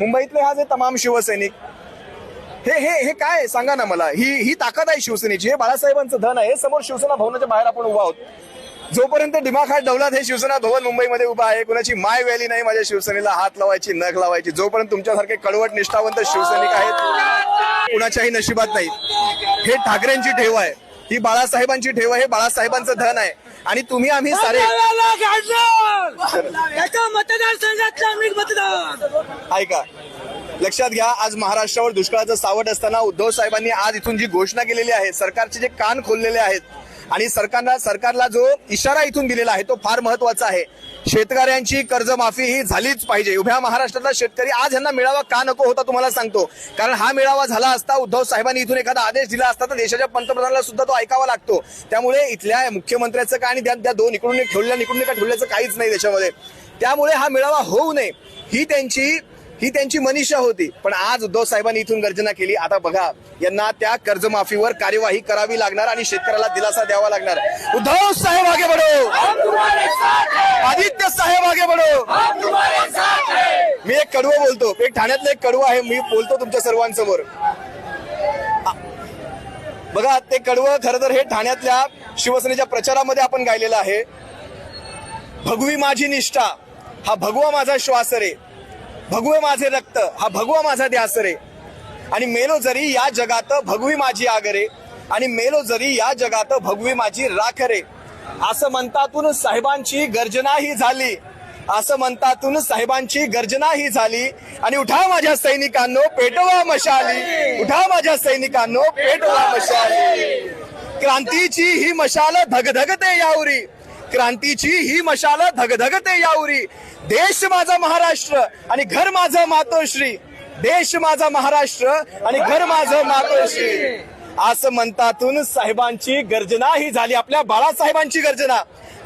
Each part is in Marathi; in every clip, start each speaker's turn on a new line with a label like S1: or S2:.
S1: मुंबईतले हा जे तमाम शिवसैनिक. हे हे हे काय आहे? सांगा ना मला. ही ही ताकद आहे शिवसेनेची. हे बाळासाहेबांचं धन आहे. समोर शिवसेना भवनाच्या बाहेर आपण उभा आहोत. जोपर्यंत दिमाखात डवलात हे शिवसेना भवन मुंबईमध्ये उभा आहे कुणाची माय व्हॅली नाही माझ्या शिवसेनेला हात लावायची नख लावायची जोपर्यंत तुमच्यासारखे कडवट निष्ठावंत शिवसैनिक आहेत कुणाच्याही नशिबात नाही हे ठाकरेंची ठेव आहे. ही बाळासाहेबांची ठेव आहे हे बाळासाहेबांचं धन आहे. आणि तुम्ही आम्ही सारे ऐका लक्षात घ्या आज महाराष्ट्रावर दुष्काळाचं सावट असताना उद्धव साहेबांनी आज इथून जी घोषणा केलेली आहे सरकारचे जे कान खोललेले आहेत आणि सरकारला सरकारला जो इशारा इथून दिलेला आहे तो फार महत्त्वाचा आहे. शेतकऱ्यांची कर्जमाफी ही झालीच पाहिजे. उभ्या महाराष्ट्रातला शेतकरी आज यांना मिळावा का नको होता तुम्हाला सांगतो. कारण हा मेळावा झाला असता उद्धव साहेबांनी इथून एखादा आदेश दिला असता तर देशाच्या पंतप्रधानाला सुद्धा तो ऐकावा लागतो. त्यामुळे इथल्या मुख्यमंत्र्याचं काय आणि त्या त्या दोन इकडून ठेवल्या इकडून का ठेवल्याचं काहीच नाही देशामध्ये. त्यामुळे हा मेळावा होऊ नये. ही त्यांची ही त्यांची मनीषा होती. पण आज उद्धव साहेबांनी इथून गर्जना केली. आता बघा यांना त्या कर्जमाफीवर कार्यवाही करावी लागणार आणि शेतकऱ्याला दिलासा द्यावा लागणार. उद्धव साहेब आगे बढो. आदित्य साहेब आगे बढो. मी एक कडवं बोलतो. एक ठाण्यातलं एक कडवं आहे. मी बोलतो तुमच्या सर्वांसमोर. बघा ते कडवं खरं तर हे ठाण्यातल्या शिवसेनेच्या प्रचारामध्ये आपण गायलेलं आहे. भगवी माझी निष्ठा. हा भगवा माझा श्वास रे. भगवे माझे रक्त हा भगवा माझा ध्यास रे. आणि मेलो जरी या जगात भगवी माझी आगरे आणि मेलो जरी या जगात भगवी माझी राख रे. असं म्हणतातून साहेबांची गर्जना ही झाली. असं म्हणतातून साहेबांची गर्जना ही झाली. आणि उठा माझ्या सैनिकांनो पेटवा मशाली. उठा माझ्या सैनिकांनो पेटवा मशाली. क्रांतीची ही मशाल धगधगते यावरी. क्रांतीची ही मशाल धगधगते यावरी. देश माझा महाराष्ट्र आणि घर माझं मातोश्री. देश माझा महाराष्ट्र आणि घर माझं मातोश्री. असं म्हणतातून साहेबांची गर्जना ही झाली आपल्या बाळासाहेबांची गर्जना.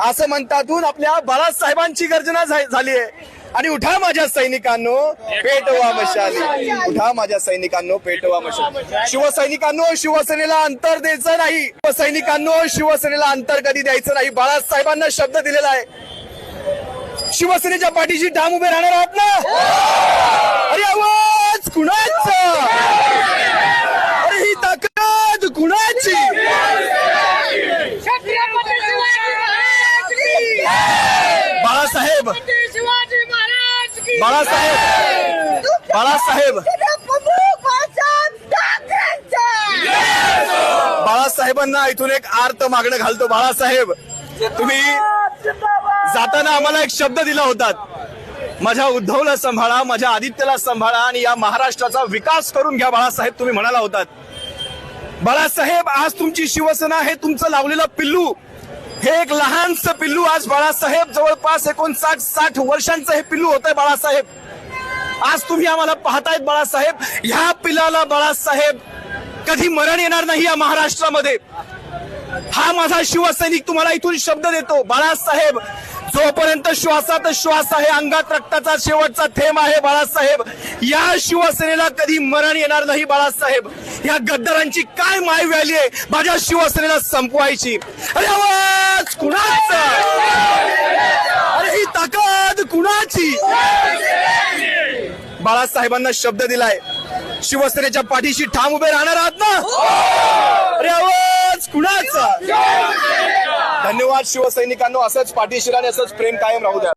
S1: असं म्हणतातून आपल्या बाळासाहेबांची गर्जना झाली आहे. आणि उठा माझ्या सैनिकांनो पेटवा मशाली. उठा माझ्या सैनिकांनो पेटवा मशाली. शिवसैनिकांनो शिवसेनेला अंतर द्यायचं नाही. सैनिकांनो शिवसेनेला अंतर कधी द्यायचं नाही. बाळासाहेबांना शब्द दिलेला आहे. शिवसेनेच्या पाठीशी ठाम उभे राहणार आहात ना? अरे आवाज कुणाचा? अरे ही ताकद कुणाची? बाळासाहेब. बाळासाहेब. बाळासाहेब. बाळासाहेबांना इथून एक आर्त मागणं घालतो बाळासाहेब. तुम्ही जाताना आम्हाला एक शब्द दिला होता माझ्या उद्धवला सांभाळा माझ्या आदित्यला सांभाळा आणि या महाराष्ट्राचा विकास करून घ्या बाळासाहेब तुम्ही म्हणाला होतात. बाळासाहेब आज तुमची शिवसेना हे तुमचं लावलेलं पिल्लू. हे एक लहानसं पिल्लू आज बाळासाहेब जवळपास एकोणसाठ साठ वर्षांचं हे पिल्लू होतंय बाळासाहेब. आज तुम्ही आम्हाला पाहतायत बाळासाहेब ह्या पिल्लाला बाळासाहेब कधी मरण येणार नाही या महाराष्ट्रामध्ये. हा माझा शिवसैनिक तुम्हाला इथून शब्द देतो. बाळासाहेब जोपर्यंत श्वासात श्वास आहे अंगात रक्ताचा शेवटचा थेंब आहे बाळासाहेब या शिवसेनेला कधी मरण येणार नाही बाळासाहेब. या गद्दारांची काय माय व्हॅली आहे? माझ्या शिवसेनेला संपवायची. अरे आवाज कुणाचा? अरे ही ताकद कुणाची? बाळासाहेबांना शब्द दिलाय. शिवसेनेच्या पाठीशी ठाम उभे राहणार आहात ना अरे आवाज कुणाचा धन्यवाद शिवसैनिकांनो असंच पाठीशी आणि असंच प्रेम कायम राहू द्या.